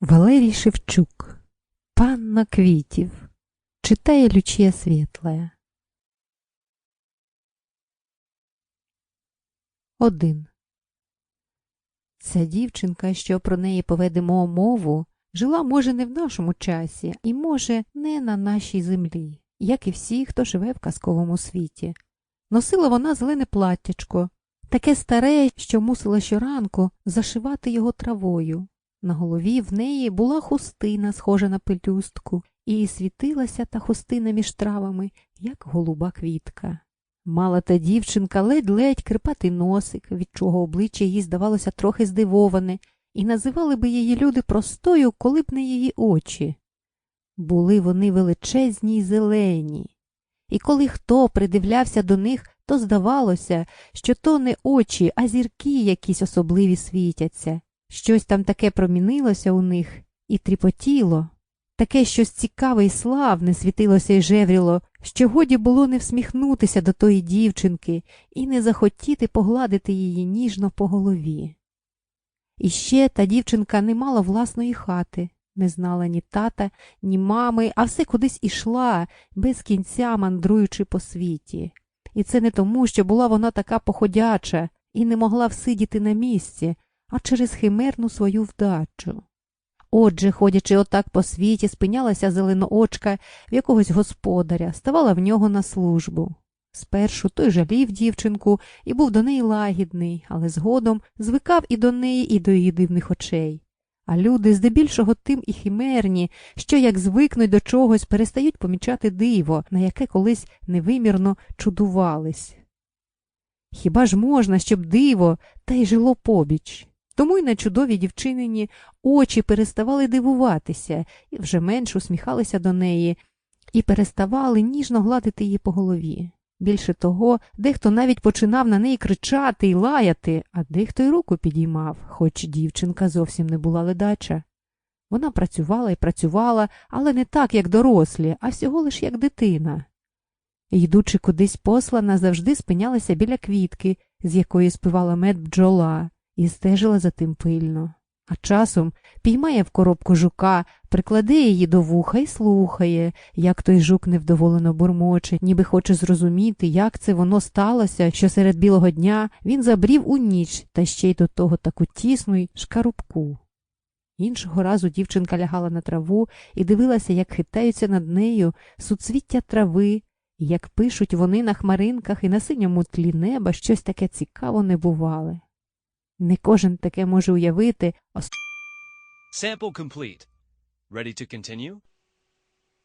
Валерій Шевчук. Панна квітів. Читає Лючія Світлая. Один. Ця дівчинка, що про неї поведемо мову, жила, може, не в нашому часі, і, може, не на нашій землі, як і всі, хто живе в казковому світі. Носила вона зелене платтячко, таке старе, що мусила щоранку зашивати його травою. На голові в неї була хустина, схожа на пелюстку, і світилася та хустина між травами, як голуба квітка. Мала та дівчинка ледь-ледь крипатий носик, від чого обличчя їй здавалося трохи здивоване, і називали би її люди простою, коли б не її очі. Були вони величезні й зелені, і коли хто придивлявся до них, то здавалося, що то не очі, а зірки якісь особливі світяться. Щось там таке промінилося у них і тріпотіло, таке щось цікаве й славне світилося й жевріло, що годі було не всміхнутися до тої дівчинки і не захотіти погладити її ніжно по голові. І ще та дівчинка не мала власної хати, не знала ні тата, ні мами, а все кудись ішла, без кінця мандруючи по світі. І це не тому, що була вона така походяча і не могла всидіти на місці, а через химерну свою вдачу. Отже, ходячи отак по світі, спинялася зеленоочка в якогось господаря, ставала в нього на службу. Спершу той жалів дівчинку і був до неї лагідний, але згодом звикав і до неї, і до її дивних очей. А люди здебільшого тим і химерні, що як звикнуть до чогось, перестають помічати диво, на яке колись невимірно чудувались. Хіба ж можна, щоб диво та й жило побіч? Тому й на чудовій дівчинині очі переставали дивуватися і вже менш усміхалися до неї, і переставали ніжно гладити її по голові. Більше того, дехто навіть починав на неї кричати і лаяти, а дехто й руку підіймав, хоч дівчинка зовсім не була ледача. Вона працювала і працювала, але не так, як дорослі, а всього лиш як дитина. Йдучи кудись послана, завжди спинялася біля квітки, з якої спивала мед бджола, і стежила за тим пильно. А часом піймає в коробку жука, прикладе її до вуха і слухає, як той жук невдоволено бурмоче, ніби хоче зрозуміти, як це воно сталося, що серед білого дня він забрів у ніч та ще й до того таку тісну й шкарубку. Іншого разу дівчинка лягала на траву і дивилася, як хитаються над нею суцвіття трави, як пишуть вони на хмаринках і на синьому тлі неба щось таке цікаво не бувале. Не кожен таке може уявити, Sample complete. Ready to continue?